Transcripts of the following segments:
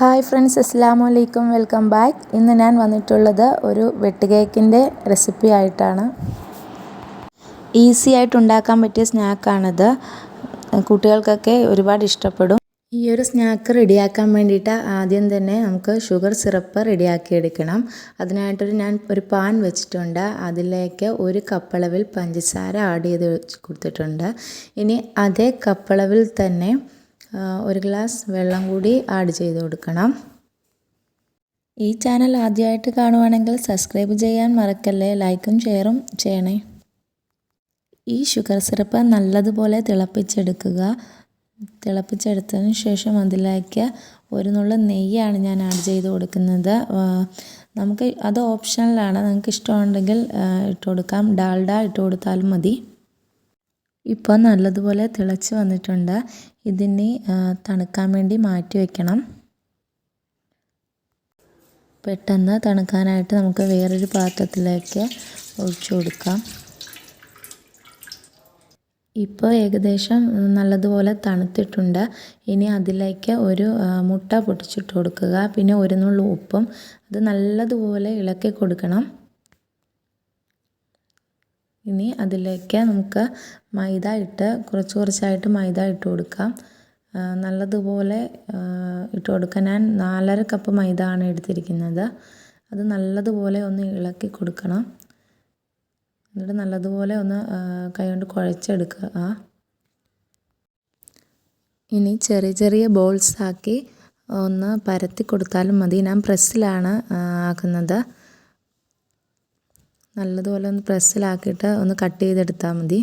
Hi friends അസ്സാം വലൈക്കും welcome back. ഇന്ന് ഞാൻ വന്നിട്ടുള്ളത് ഒരു വെട്ട് കേക്കിന്റെ റെസിപ്പി ആയിട്ടാണ്. ഈസി ആയിട്ട് ഉണ്ടാക്കാൻ പറ്റിയ സ്നാക്കാണിത്. കുട്ടികൾക്കൊക്കെ ഒരുപാട് ഇഷ്ടപ്പെടും. ഈ ഒരു സ്നാക്ക് റെഡിയാക്കാൻ വേണ്ടിയിട്ട് ആദ്യം തന്നെ നമുക്ക് ഷുഗർ സിറപ്പ് റെഡിയാക്കി എടുക്കണം അതിനായിട്ടൊരു ഞാൻ ഒരു പാൻ വെച്ചിട്ടുണ്ട്. അതിലേക്ക് ഒരു കപ്പളവിൽ പഞ്ചസാര ആഡ് ചെയ്ത് കൊടുത്തിട്ടുണ്ട്. ഇനി അതേ കപ്പളവിൽ തന്നെ ഒരു ഗ്ലാസ് വെള്ളം കൂടി ആഡ് ചെയ്ത് കൊടുക്കണം. ഈ ചാനൽ ആദ്യമായിട്ട് കാണുവാണെങ്കിൽ സബ്സ്ക്രൈബ് ചെയ്യാൻ മറക്കല്ലേ ലൈക്കും ഷെയറും ചെയ്യണേ. ഈ ഷുഗർ സിറപ്പ് നല്ലതുപോലെ തിളപ്പിച്ചെടുക്കുക. തിളപ്പിച്ചെടുത്തതിന് ശേഷം അതിലേക്ക് ഒരു നുള്ള നെയ്യാണ് ഞാൻ ആഡ് ചെയ്ത് കൊടുക്കുന്നത്. നമുക്ക് അത് ഓപ്ഷണലാണ് നിങ്ങൾക്ക് ഇഷ്ടമുണ്ടെങ്കിൽ ഇട്ട് കൊടുക്കാം. ഡാൽഡ ഇട്ട് കൊടുത്താലും മതി. ഇപ്പോൾ നല്ലതുപോലെ തിളച്ച് വന്നിട്ടുണ്ട്. ഇതിനെ തണുക്കാൻ വേണ്ടി മാറ്റി വയ്ക്കണം പെട്ടെന്ന് തണുക്കാനായിട്ട് നമുക്ക് വേറൊരു പാത്രത്തിലേക്ക് ഒഴിച്ചു കൊടുക്കാം. ഇപ്പോൾ ഏകദേശം നല്ലതുപോലെ തണുത്തിട്ടുണ്ട്. ഇനി അതിലേക്ക് ഒരു മുട്ട പൊട്ടിച്ചിട്ട് കൊടുക്കുക. പിന്നെ ഒരു നുള്ളു ഉപ്പും അത് നല്ലതുപോലെ ഇളക്കി കൊടുക്കണം. ഇനി അതിലേക്ക് നമുക്ക് മൈദ ഇട്ട് കുറച്ച് കുറച്ചായിട്ട് മൈദ ഇട്ട് കൊടുക്കാം. നല്ലതുപോലെ ഇട്ട് കൊടുക്കാം ഞാൻ നാലര കപ്പ് മൈദ ആണ് എടുത്തിരിക്കുന്നത്. അത് നല്ലതുപോലെ ഒന്ന് ഇളക്കി കൊടുക്കണം. എന്നിട്ട് നല്ലതുപോലെ ഒന്ന് കൈകൊണ്ട് കുഴച്ചെടുക്കുക. ഇനി ചെറിയ ചെറിയ ബോൾസ് ആക്കി ഒന്ന് പരത്തി കൊടുത്താലും മതി. ഞാൻ പ്രസ്സിലാണ് ആക്കുന്നത്. നല്ലതുപോലെ ഒന്ന് പ്രസ്സിലാക്കിയിട്ട് ഒന്ന് കട്ട് ചെയ്തെടുത്താൽ മതി.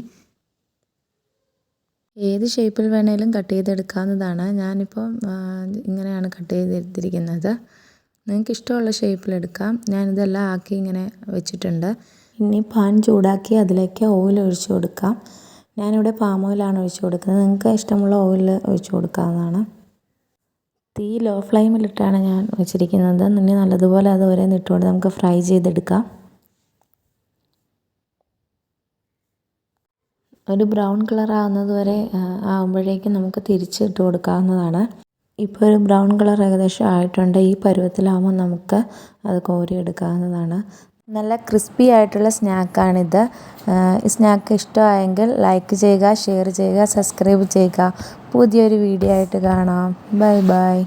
ഏത് ഷേപ്പിൽ വേണേലും കട്ട് ചെയ്തെടുക്കാവുന്നതാണ്. ഞാനിപ്പോൾ ഇങ്ങനെയാണ് കട്ട് ചെയ്തെടുത്തിരിക്കുന്നത്. നിങ്ങൾക്ക് ഇഷ്ടമുള്ള ഷേപ്പിലെടുക്കാം ഞാനിതെല്ലാം ആക്കി ഇങ്ങനെ വെച്ചിട്ടുണ്ട്. ഇനി പാൻ ചൂടാക്കി അതിലേക്ക് ഓയിൽ ഒഴിച്ച് കൊടുക്കാം. ഞാനിവിടെ പാം ഓയിലാണ് ഒഴിച്ച് കൊടുക്കുന്നത്. നിങ്ങൾക്ക് ഇഷ്ടമുള്ള ഓയിൽ ഒഴിച്ച് കൊടുക്കാവുന്നതാണ്. തീ ലോ ഫ്ലെയിമിലിട്ടാണ് ഞാൻ വെച്ചിരിക്കുന്നത്. ഇനി നല്ലതുപോലെ അത് ഒരേ നിട്ടുകൊണ്ട് നമുക്ക് ഫ്രൈ ചെയ്തെടുക്കാം. ഒരു ബ്രൗൺ കളർ ആവുന്നത് വരെ ആവുമ്പോഴേക്കും നമുക്ക് തിരിച്ചിട്ട് കൊടുക്കാവുന്നതാണ്. ഇപ്പോൾ ഒരു ബ്രൗൺ കളർ ഏകദേശം ആയിട്ടുണ്ട്. ഈ പരുവത്തിലാകുമ്പോൾ നമുക്ക് അത് കോരിയെടുക്കാവുന്നതാണ് നല്ല ക്രിസ്പി ആയിട്ടുള്ള സ്നാക്കാണിത്. ഈ സ്നാക്ക് ഇഷ്ടമായെങ്കിൽ ലൈക്ക് ചെയ്യുക ഷെയർ ചെയ്യുക സബ്സ്ക്രൈബ് ചെയ്യുക. പുതിയൊരു വീഡിയോ ആയിട്ട് കാണാം. Bye bye.